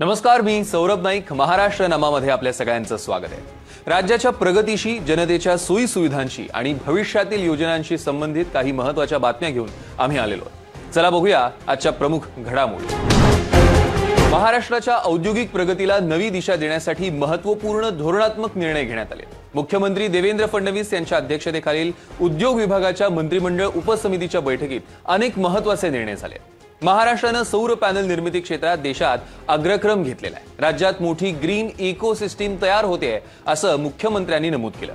नमस्कार मी सौरभ नाईक. महाराष्ट्र नामामध्ये आपल्या सगळ्यांचं स्वागत आहे. राज्याच्या प्रगतीशी जनतेच्या सोयीसुविधांशी आणि भविष्यातील योजनांशी संबंधित काही महत्त्वाच्या बातम्या घेऊन आम्ही आलेलो चला बघूया आजच्या प्रमुख घडामोडी. महाराष्ट्राच्या औद्योगिक प्रगतीला नवी दिशा देण्यासाठी महत्त्वपूर्ण धोरणात्मक निर्णय घेण्यात आले. मुख्यमंत्री देवेंद्र फडणवीस यांच्या अध्यक्षतेखालील उद्योग विभागाच्या मंत्रिमंडळ उपसमितीच्या बैठकीत अनेक महत्त्वाचे निर्णय झाले. महाराष्ट्रानं सौर पॅनल निर्मिती क्षेत्रात देशात अग्रक्रम घेतलेला आहे. राज्यात मोठी ग्रीन इकोसिस्टीम तयार होते असं मुख्यमंत्र्यांनी नमूद केलं.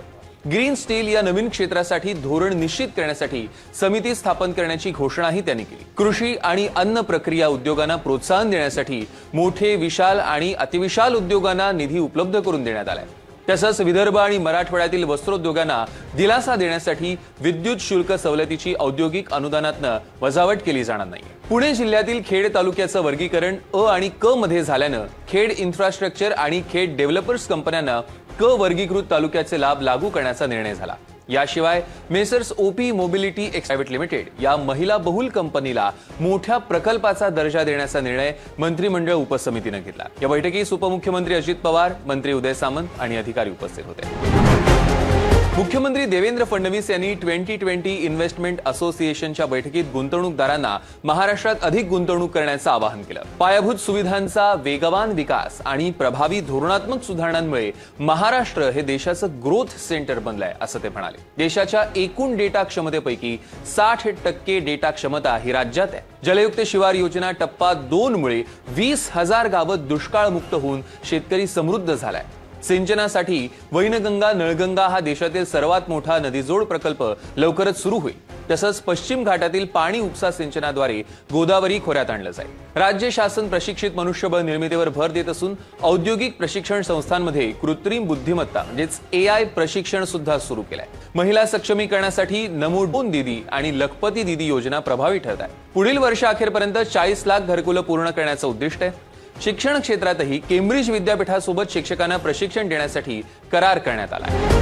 ग्रीन स्टील या नवीन क्षेत्रासाठी धोरण निश्चित करण्यासाठी समिती स्थापन करण्याची घोषणाही त्यांनी केली. कृषी आणि अन्न प्रक्रिया उद्योगांना प्रोत्साहन देण्यासाठी मोठे विशाल आणि अतिविशाल उद्योगांना निधी उपलब्ध करून देण्यात आलाय. तसंच विदर्भ आणि मराठवाड्यातील वस्त्रोद्योगांना दिलासा देण्यासाठी विद्युत शुल्क सवलतीची औद्योगिक अनुदानातनं वजावट केली जाणार नाही. पुणे जिल्ह्यातील खेड तालुक्याचं वर्गीकरण अ आणि क मध्ये झाल्यानं खेड इन्फ्रास्ट्रक्चर आणि खेड डेव्हलपर्स कंपन्यांना क वर्गीकृत तालुक्याचे लाभ लागू करण्याचा निर्णय झाला. याशिवाय messrs OP mobility private limited या महिला बहुल कंपनीला मोठ्या प्रकल्पाचा दर्जा देण्याचा निर्णय मंत्रिमंडळ उपसमितीनं घेतला. या बैठकीस उपमुख्यमंत्री अजित पवार मंत्री उदय सामंत आणि अधिकारी उपस्थित होते. मुख्यमंत्री देवेंद्र फडणवीस यांनी ट्वेंटी ट्वेंटी इन्व्हेस्टमेंट असोसिएशनच्या बैठकीत गुंतवणूकदारांना महाराष्ट्रात अधिक गुंतवणूक करण्याचं आवाहन केलं. पायाभूत सुविधांचा वेगवान विकास आणि प्रभावी धोरणात्मक सुधारणांमुळे महाराष्ट्र हे देशाचं ग्रोथ सेंटर बनलंय असं ते म्हणाले. देशाच्या एकूण डेटा क्षमतेपैकी साठ टक्के डेटा क्षमता ही राज्यात आहे. जलयुक्त शिवार योजना टप्पा दोन मुळे वीस हजार गावं दुष्काळमुक्त होऊन शेतकरी समृद्ध झालाय. सिंचनासाठी वैनगंगा नळगंगा हा देशातील सर्वात मोठा नदीजोड प्रकल्प लवकरच सुरू होईल. तसंच पश्चिम घाटातील पाणी उपसा सिंचनाद्वारे गोदावरी खोऱ्यात आणलं जाईल. राज्य शासन प्रशिक्षित मनुष्यबळ निर्मितीवर भर देत असून औद्योगिक प्रशिक्षण संस्थांमध्ये कृत्रिम बुद्धिमत्ता म्हणजेच ए आय प्रशिक्षण सुद्धा सुरू केलंय. महिला सक्षमीकरणासाठी नमो दोन दिदी आणि लखपती दिदी योजना प्रभावी ठरत आहे. पुढील वर्षाअखेरपर्यंत चाळीस लाख घरकुलं पूर्ण करण्याचं उद्दिष्ट आहे. शिक्षण क्षेत्रातही केम्ब्रिज विद्यापीठासोबत शिक्षकांना प्रशिक्षण देण्यासाठी करार करण्यात आला आहे.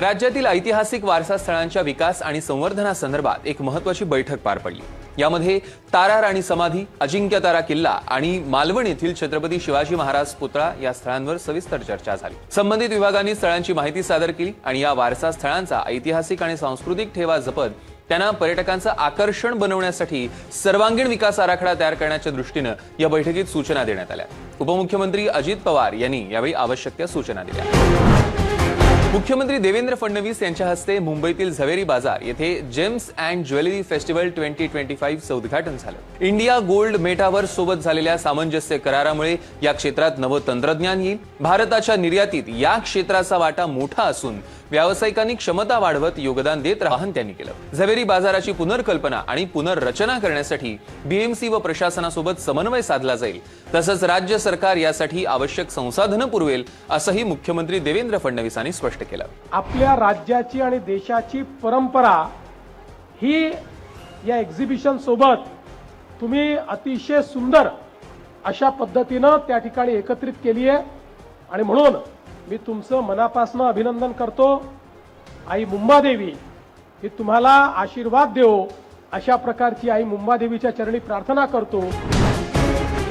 राज्यातील ऐतिहासिक वारसा स्थळांच्या विकास आणि संवर्धनासंदर्भात एक महत्वाची बैठक पार पडली. यामध्ये तारा राणी समाधी अजिंक्य तारा किल्ला आणि मालवण येथील छत्रपती शिवाजी महाराज पुतळा या स्थळांवर सविस्तर चर्चा झाली. संबंधित विभागांनी स्थळांची माहिती सादर केली आणि या वारसा स्थळांचा ऐतिहासिक आणि सांस्कृतिक ठेवा जपत त्यांना पर्यटकांचं आकर्षण बनवण्यासाठी सर्वांगीण विकास आराखडा तयार करण्याच्या दृष्टीनं या बैठकीत सूचना देण्यात आल्या. उपमुख्यमंत्री अजित पवार यांनी यावेळी आवश्यक त्या सूचना दिल्या. मुख्यमंत्री देवेंद्र फडणवीस यांच्या हस्ते मुंबईतील झवेरी बाजार येथे gems and jewellery festival twenty twenty फाईव्हचं उद्घाटन झालं. इंडिया गोल्ड मेटावर सोबत झालेल्या सामंजस्य करारामुळे या क्षेत्रात नवं तंत्रज्ञान येईल. भारताच्या निर्यातीत या क्षेत्राचा वाटा मोठा असून व्यावसायिकांनी क्षमता वाढवत योगदान देत राहन त्यांनी केलं. झवेरी बाजाराची पुनर्कल्पना आणि पुनर्रचना करण्यासाठी बीएमसी व प्रशासनासोबत समन्वय साधला जाईल. तसंच राज्य सरकार यासाठी आवश्यक संसाधनं पुरवेल असंही मुख्यमंत्री देवेंद्र फडणवीसांनी स्पष्ट केलं. आपल्या राज्याची आणि देशाची परंपरा ही या एक्झिबिशन सोबत तुम्ही अतिशय सुंदर अशा पद्धतीनं त्या ठिकाणी एकत्रित केली आहे आणि म्हणून मी तुमचं मनापासून अभिनंदन करतो. आई मुंबादेवी ही तुम्हाला आशीर्वाद देव अशा प्रकारची आई मुंबादेवीच्या चरणी प्रार्थना करतो.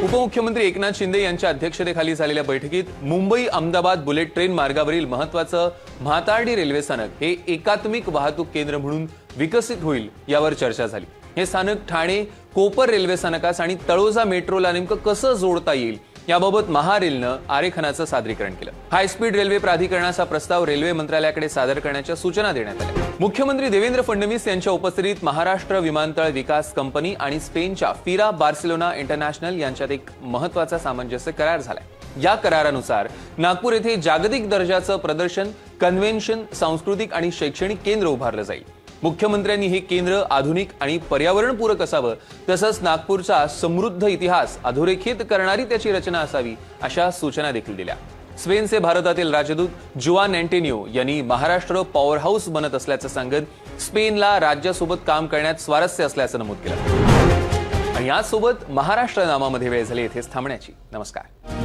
उपमुख्यमंत्री एकनाथ शिंदे यांच्या अध्यक्षतेखाली झालेल्या बैठकीत मुंबई अहमदाबाद बुलेट ट्रेन मार्गावरील महत्वाचं म्हातार्डी रेल्वे स्थानक हे एकात्मिक वाहतूक केंद्र म्हणून विकसित होईल यावर चर्चा झाली. हे स्थानक ठाणे कोपर रेल्वे स्थानकास आणि तळोजा मेट्रोला नेमकं कसं जोडता येईल याबाबत महारेलनं आरेखनाचं सादरीकरण केलं. हायस्पीड रेल्वे प्राधिकरणाचा प्रस्ताव रेल्वे मंत्रालयाकडे सादर करण्याच्या सूचना देण्यात आल्या. मुख्यमंत्री देवेंद्र फडणवीस यांच्या उपस्थितीत महाराष्ट्र विमानतळ विकास कंपनी आणि स्पेनच्या फिरा बार्सिलोना इंटरनॅशनल यांच्यात एक महत्त्वाचा सामंजस्य करार झालाय. या करारानुसार नागपूर येथे जागतिक दर्जाचं प्रदर्शन कन्व्हेन्शन सांस्कृतिक आणि शैक्षणिक केंद्र उभारलं जाईल. मुख्यमंत्र्यांनी हे केंद्र आधुनिक आणि पर्यावरणपूरक असावं तसंच नागपूरचा समृद्ध इतिहास अधोरेखित करणारी त्याची रचना असावी अशा सूचना देखील दिल्या. स्पेनचे भारतातील राजदूत जुआन अँटेनिओ यांनी महाराष्ट्र पॉवर हाऊस बनत असल्याचं सांगत स्पेनला राज्यासोबत काम करण्यात स्वारस्य असल्याचं नमूद केलं. आणि याचसोबत महाराष्ट्र नामामध्ये वेळ झाली येथेच थांबण्याची. नमस्कार.